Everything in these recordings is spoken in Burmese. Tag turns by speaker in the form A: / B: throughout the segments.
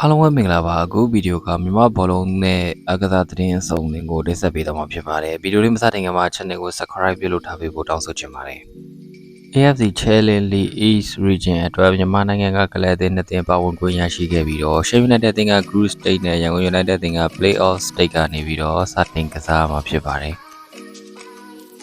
A: အားလုံးပဲမင်္ဂလာပါအခုဗီဒီယိုကမြန်မာဘောလုံးနဲ့အကစားသတင်းအစုံတွေကိုတင်ဆက်ပေးသွားမှာဖြစ်ပါတယ်ဗီဒီယိုလေးမစတင်ခင်မှာ channel ကို subscribe ပြုလုပ်ထားပေးဖို့တောင်းဆိုချင်ပါတယ် AFC Challenge League East Region အတွက်မြန်မာနိုင်ငံကကလပ်အသင်းနှစ်သင်းပါဝင်ခွင့်ရရှိခဲ့ပြီးတော့ Sheffield United အသင်းက Group Stage နဲ့ရန်ကုန် United အသင်းက Play-off Stage ကနေပြီးတော့စတင်ကစားမှာဖြစ်ပါတယ်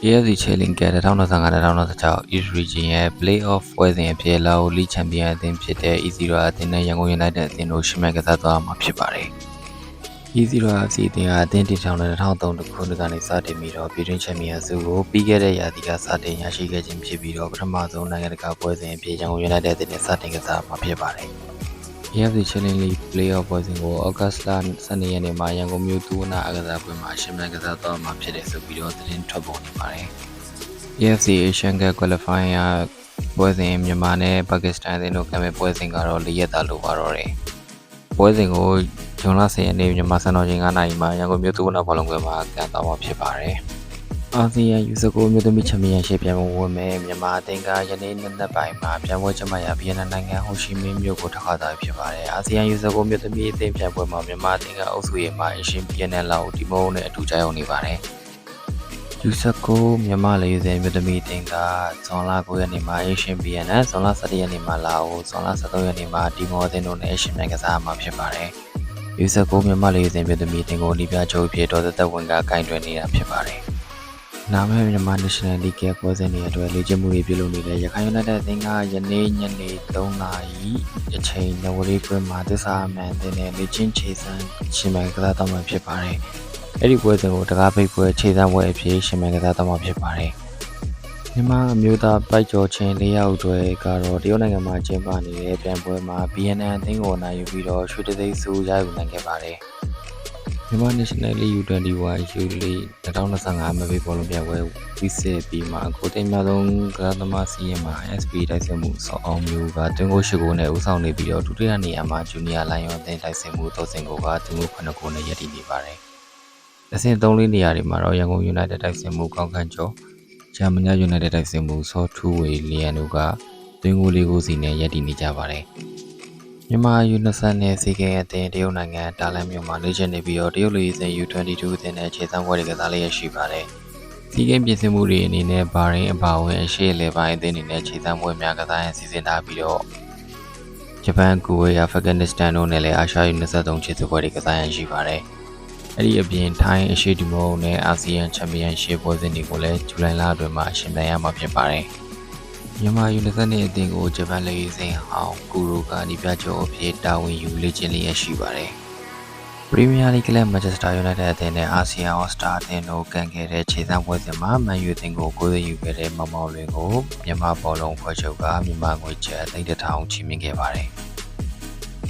A: AFC Challenge က2025-2026 East Region ရဲ့ Play-off ပွဲစဉ်အဖြစ်လာအိုလီချန်ပီယံအသင်းဖြစ်တဲ့ E0 အသင်းနဲ့ရန်ကုန် United အသင်းတို့ရှမန်ကစားသွားမှာဖြစ်ပါတယ်။ E0 FC အသင်းကအသင်းတည်ထောင်တဲ့2003ခုနှစ်ကနေစတင်ပြီးတော့ပြည်တွင်းချန်ပီယံဆုကိုပြီးခဲ့တဲ့ရာသီကစတင်ရရှိခဲ့ခြင်းဖြစ်ပြီးတော့ပထမဆုံးနိုင်ငံတကာပွဲစဉ်အဖြစ်ရန်ကုန် United အသင်းနဲ့စတင်ကစားမှာဖြစ်ပါတယ်။ AFC Challenge League Play-off ပွဲစဉ်ကို August လ12ရက်နေ့မှာရန်ကုန်မြို့သူဝနာအကစားပွဲမှာရှမန်ကစားသွားမှာဖြစ်တယ်ဆိုပြီးတော့သတင်းထွက်ပေါ်နေပါတယ်။ AFC Asian Cup Qualifier ပွဲစဉ်မြန်မာနဲ့ပါကစ္စတန်အသင်းတို့ကမဲ့ပွဲစဉ်ကတော့၄ရက်သာလိုပါတော့တယ်။ပွဲစဉ်ကိုဂျွန်လ10ရက်နေ့မြန်မာစံတော်ချိန်9နာရီမှာရန်ကုန်မြို့သူဝနာဘောလုံးကွင်းမှာကန်သွားမှာဖြစ်ပါတယ်။ အာဆီယံယူဆကိုမြို့သမီးချန်ပီယံရှစ်ပြိုင်ပွဲဝင်မဲ့မြန်မာအသင်းကယနေ့နေ့နက်ပိုင်းမှာပြိုင်ပွဲကျင်းပရာဗီယက်နမ်နိုင်ငံဟိုရှီမင်းမြို့ကိုထွက်ခွာသွားဖြစ်ပါတယ်။အာဆီယံယူဆကိုမြို့သမီးအသင်းပြိုင်ပွဲမှာမြန်မာအသင်းကအုပ်စုရဲ့မှာအရှင်ဗီယက်နမ်လာအိုဒီမိုနဲ့အတူကြောက်နေပါတယ်။ယူဆကိုမြန်မာလေယူစဲမြို့သမီးအသင်းကဇွန်လ9ရက်နေ့မှာအရှင်ဗီယက်နမ်ဇွန်လ17ရက်နေ့မှာလာအိုဇွန်လ13ရက်နေ့မှာဒီမိုအသင်းတို့နဲ့အရှင်နိုင်ငံစားမှာဖြစ်ပါတယ်။ယူဆကိုမြန်မာလေယူစဲမြို့သမီးအသင်းကိုအနီးပြချုပ်ဖြစ်တော်သက်ဝင်ကကင်တွင်နေတာဖြစ်ပါတယ်။ နာမည်မြန်မာ National League ကပွဲစဉ်တွေအတွက်လေ့ကျင့်မှုတွေပြုလုပ်နေတဲ့ရခိုင်ယူနိုက်တက်အသင်းကယနေ့ညနေ3နာရီအချိန်နဝရီကွင်းမှာသစ္စာမှန်တဲ့လေ့ကျင့်ခြေစမ်းရှင်မန်ကစားတော်မှာဖြစ်ပါတယ်။အဲ့ဒီပွဲစဉ်ကိုတကားပိတ်ပွဲခြေစမ်းပွဲအဖြစ်ရှင်မန်ကစားတော်မှာဖြစ်ပါတယ်။မြန်မာအမျိုးသားပိုက်ကျော်ချင်း၄ယောက်တွေကတော့တရုတ်နိုင်ငံမှာကျင်းပနေတဲ့ပြိုင်ပွဲမှာ BNN အသင်းကိုနိုင်ယူပြီးတော့ရွှေတသိန်းစုရယူနိုင်ခဲ့ပါတယ်။ မြန်မာ National League U21 U League 2025မဘေးဘောလုံးပြိုင်ပွဲပြီးစစ်ပြီးမှကိုတိမ်များဆုံးကစားသမားစီးရင်မှာ SP တိုက်စစ်မှုဆောင်းအောင်မျိုးကတွင်းကိုရှိကိုနဲ့ဦးဆောင်နေပြီးတော့ဒုတိယနေရာမှာဂျူနီယာလိုင်ယွန်အသင်းတိုက်စစ်မှုသောစင်ကိုကတွင်းကိုခုနှစ်ကိုနဲ့ရည်တည်နေပါတယ်။အဆင့်3လေးနေရာတွေမှာတော့ရန်ကုန် United တိုက်စစ်မှုကောင်းခန့်ကျော်ဂျာမနီ United တိုက်စစ်မှုဆော့ထူဝေလီယန်တို့ကတွင်းကိုလေးကိုစီနဲ့ရည်တည်နေကြပါတယ်။ မြန်မာယူ20နဲ့စီကင်အသင်းတရုတ်နိုင်ငံတာလန်မြို့မှာလေ့ကျင့်နေပြီးတော့တရုတ်လူကြီးစင် U22 အသင်းနဲ့ခြေစမ်းပွဲတွေကစားလျက်ရှိပါတယ်။စီကင်ပြင်ဆင်မှုတွေအနေနဲ့ဘာရင်းအပါအဝင်အရှေ့လေပိုင်းအသင်းတွေနဲ့ခြေစမ်းပွဲများကစားရန်စီစဉ်ထားပြီးတော့ဂျပန်ကူဝေးအာဖဂန်နစ္စတန်တို့နဲ့လည်းအာရှယူ23ခြေစပွဲတွေကစားရန်ရှိပါတယ်။အဲ့ဒီအပြင်ထိုင်းအရှေ့ဒီမိုနဲ့အာဆီယံချန်ပီယံရှစ်ပွဲစဉ်တွေကိုလည်းဇူလိုင်လအတွင်းမှာရှင်ပြိုင်ရမှာဖြစ်ပါတယ်။ မြန်မာယူနိုက်တက်နဲ့အသင်းကိုဂျပန်လေစင်ဟောင်းကူရိုကအနီးပြကျော်အဖြစ်တာဝန်ယူလေ့ကျင့်လျက်ရှိပါတယ်။ပရီးမီးယားလိဂ်ကလပ်မန်ချက်စတာယူနိုက်တက်အသင်းနဲ့အာဆီယံအော်စတာအသင်းတို့ကန်ခဲ့တဲ့ခြေစမ်းပွဲစဉ်မှာမန်ယူအသင်းကိုကိုယ်သွင်းယူခဲ့တဲ့မမောင်လွင်ကိုမြန်မာဘောလုံးဖွဲ့ချုပ်ကမြန်မာငွေကျပ်သိန်းတစ်ထောင်ချီးမြှင့်ခဲ့ပါတယ်။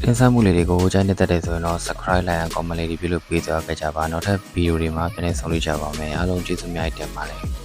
A: တင်ဆက်မှုလေးတွေကိုကြိုက်နေတဲ့တဲ့ဆိုရင်တော့ subscribe လိုက်အောင် comment လေးတွေပြုလုပ်ပေးကြခဲ့ကြပါနောက်ထပ်ဗီဒီယိုတွေမှာပြန်လည်ဆုံတွေ့ကြပါမယ်အားလုံးကျေးဇူးများတင်ပါတယ်